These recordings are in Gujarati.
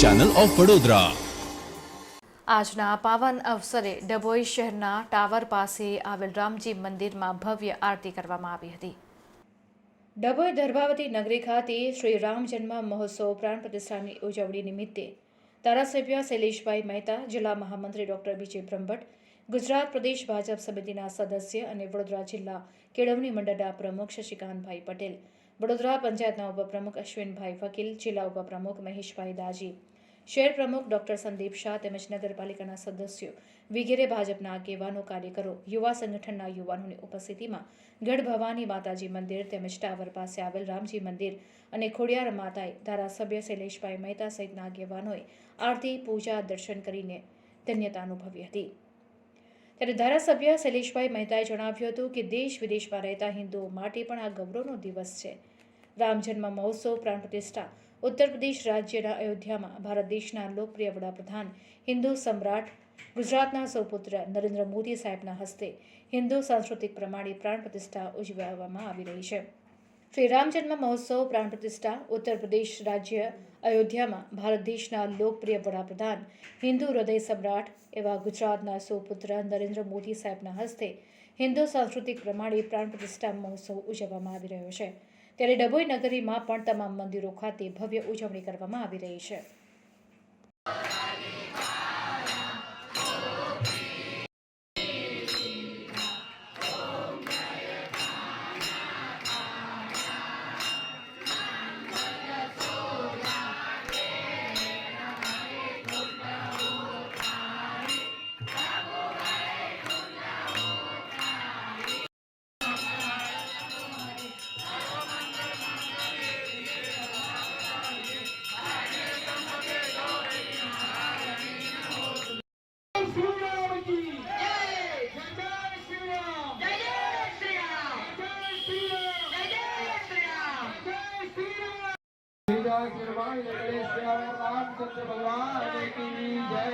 ચેનલ ઓફ વડોદરા આજના પાવન અવસરે ડભોઈ શહેરના ટાવર પાસે આવેલ રામજી મંદિરમાં ભવ્ય આરતી કરવામાં આવી હતી. ડભોઈ દર્ભાવતી નગરી ખાતે શ્રી રામ જન્મ મહોત્સવ પ્રાણ પ્રતિષ્ઠાની ઉજવણી નિમિત્તે ધારાસભ્ય શૈલેષભાઈ મહેતા જિલ્લા મહામંત્રી ડોક્ટર વિજય બ્રહ્મભટ્ટ ગુજરાત પ્રદેશ ભાજપ સમિતિના સદસ્ય અને વડોદરા જિલ્લા કેળવણી મંડળના પ્રમુખ શશિકાંતભાઈ પટેલ વડોદરા પંચાયતના ઉપપ્રમુખ અશ્વિનભાઈ વકીલ જિલ્લા ઉપપ્રમુખ મહેશભાઈ દાજી, શહેર પ્રમુખ ડોક્ટર સંદીપ શાહ તેમજ નગરપાલિકાના સદસ્યો વગેરે ભાજપના આગેવાનો, કાર્યકરો, યુવા સંગઠનના યુવાનોની ઉપસ્થિતિમાં ગઢ ભવાની માતાજી મંદિર તેમજ ટાવર પાસે આવેલ રામજી મંદિર અને ખોડિયાર માતાએ ધારાસભ્ય શૈલેષભાઈ મહેતા સહિતના આગેવાનોએ આરતી, પૂજા, દર્શન કરીને ધન્યતા અનુભવી હતી. ત્યારે ધારાસભ્ય શૈલેષભાઈ મહેતાએ જણાવ્યું હતું કે દેશ વિદેશમાં રહેતા હિન્દુઓ માટે પણ આ ગૌરવનો દિવસ છે. રામ જન્મ મહોત્સવ, પ્રાણ પ્રતિષ્ઠા, ઉત્તર પ્રદેશ રાજ્યના અયોધ્યામાં ભારત દેશના લોકપ્રિય વડાપ્રધાન, હિન્દુ સમ્રાટ, ગુજરાતના સૌપુત્ર નરેન્દ્ર મોદી સાહેબના હસ્તે હિન્દુ સાંસ્કૃતિક પ્રમાણે પ્રાણ પ્રતિષ્ઠા ઉજવવામાં આવી રહી છે. શ્રી રામ જન્મ મહોત્સવ પ્રાણ પ્રતિષ્ઠા ઉત્તર પ્રદેશ રાજ્ય અયોધ્યામાં ભારત દેશના લોકપ્રિય વડાપ્રધાન હિન્દુ હૃદય સમ્રાટ એવા ગુજરાતના સુપુત્ર નરેન્દ્ર મોદી સાહેબના હસ્તે હિન્દુ સાંસ્કૃતિક પ્રમાણે પ્રાણ પ્રતિષ્ઠા મહોત્સવ ઉજવવામાં આવી રહ્યો છે. ત્યારે ડભોઈ નગરીમાં પણ તમામ મંદિરો ખાતે ભવ્ય ઉજવણી કરવામાં આવી રહી છે. रामचंद्र भगवान की जय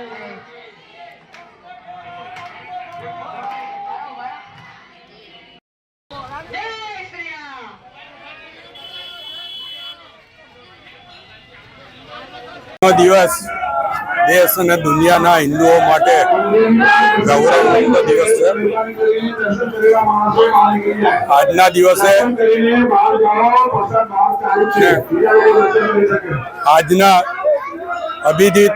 जय श्री राम નો દિવસ દેશ અને દુનિયાના હિન્દુઓ માટે ગૌરવપૂર્ણ દિવસ છે. આજના દિવસે આજના અભિજીત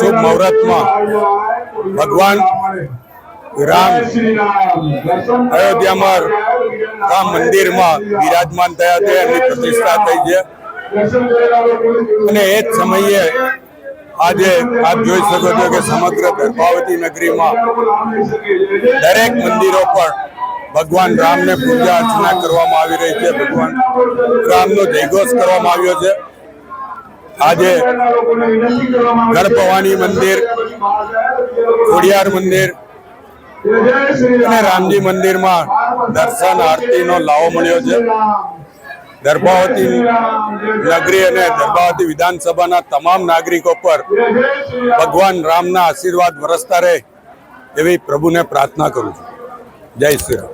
શુભ મુહૂર્તમાં ભગવાન રામ અયોધ્યામાં રામ મંદિરમાં બિરાજમાન થયા છે, એમની પ્રતિષ્ઠા થઈ છે. અને એ જ સમયે આજે આપ જોઈ શકો છો કે સમગ્ર ગર્ભાવતી નગરીમાં દરેક મંદિરો પર ભગવાન રામને પૂજા અર્ચના કરવામાં આવી રહી છે. ભગવાન રામનો જયઘોષ કરવામાં આવ્યો છે. આજે ગર્ભવાની મંદિર, ખોડિયાર મંદિર અને રામજી મંદિરમાં દર્શન, આરતીનો લાવો મળ્યો છે. ગર્ભાવતી નગરી અને દર્ભાવતી વિધાનસભાના તમામ નાગરિકો પર ભગવાન રામના આશીર્વાદ વરસતા રહે એવી પ્રભુને પ્રાર્થના કરું છું. જય શ્રી રામ.